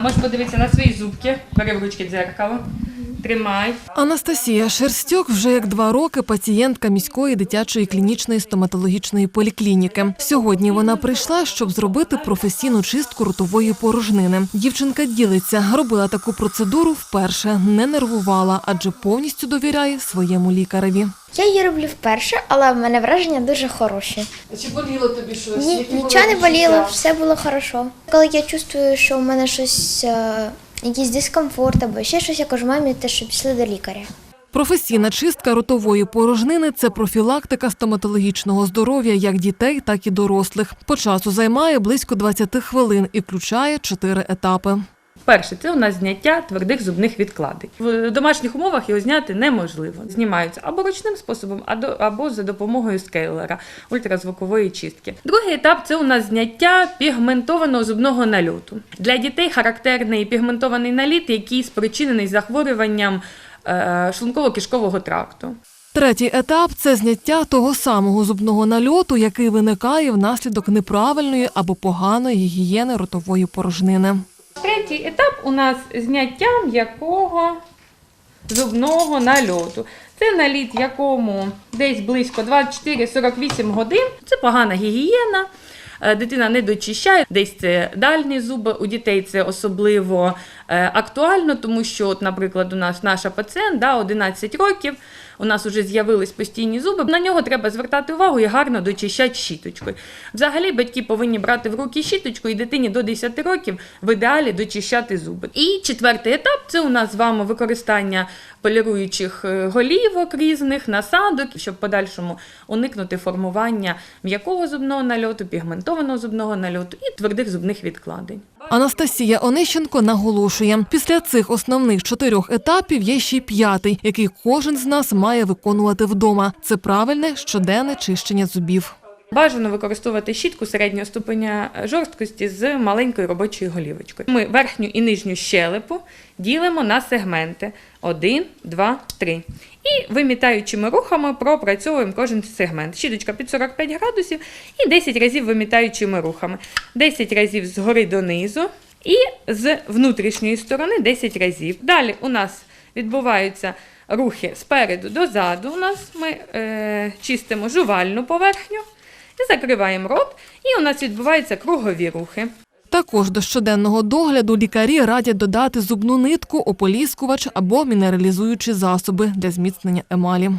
Можеш подивитися на свої зубки, бери в ручки дзеркало, тримай. Анастасія Шерстюк вже як два роки пацієнтка міської дитячої клінічної стоматологічної поліклініки. Сьогодні вона прийшла, щоб зробити професійну чистку ротової порожнини. Дівчинка ділиться, робила таку процедуру вперше, не нервувала, адже повністю довіряє своєму лікареві. Я її роблю вперше, але в мене враження дуже хороші. Чи боліло тобі щось? Ні, нічого не боліло, все було хорошо. Коли я чувствую, що в мене щось, е, якийсь дискомфорт або ще щось, я кажу мамі, те, що пішли до лікаря. Професійна чистка ротової порожнини це профілактика стоматологічного здоров'я як дітей, так і дорослих. По часу займає близько 20 хвилин і включає чотири етапи. Перше, це у нас зняття твердих зубних відкладень. В домашніх умовах його зняти неможливо. Знімаються або ручним способом, або за допомогою скейлера ультразвукової чистки. Другий етап це у нас зняття пігментованого зубного нальоту. Для дітей характерний пігментований наліт, який спричинений захворюванням е, шлунково-кишкового тракту. Третій етап це зняття того самого зубного нальоту, який виникає внаслідок неправильної або поганої гігієни ротової порожнини. Третій етап у нас зняття м'якого зубного нальоту. Це наліт, якому десь близько 24-48 годин. Це погана гігієна. Е, Дитина не дочищає, десь це дальні зуби. У дітей це особливо е, актуально, тому що, от, наприклад, у нас наша пацієнт да, 11 років, у нас вже з'явились постійні зуби. На нього треба звертати увагу і гарно дочищати щіточкою. Взагалі, батьки повинні брати в руки щіточку і дитині до 10 років в ідеалі дочищати зуби. І четвертий етап це у нас з вами використання поліруючих е, голівок різних насадок, щоб подальшому уникнути формування м'якого зубного нальоту, пігментованого зубного нальоту і твердих зубних відкладень. Анастасія Онищенко наголошує, після цих основних чотирьох етапів є ще й п'ятий, який кожен з нас має виконувати вдома. Це правильне щоденне чищення зубів. Бажано використовувати щітку середнього ступеня жорсткості з маленькою робочою голівочкою. Ми верхню і нижню щелепу ділимо на сегменти 1, 2, 3. І вимітаючими рухами пропрацьовуємо кожен сегмент. Щіточка під 45 градусів і 10 разів вимітаючими рухами. 10 разів згори донизу і з внутрішньої сторони 10 разів. Далі у нас відбуваються рухи спереду до заду. У нас ми е, чистимо жувальну поверхню закриваємо рот, і у нас відбуваються кругові рухи. Також до щоденного догляду лікарі радять додати зубну нитку, ополіскувач або мінералізуючі засоби для зміцнення емалі.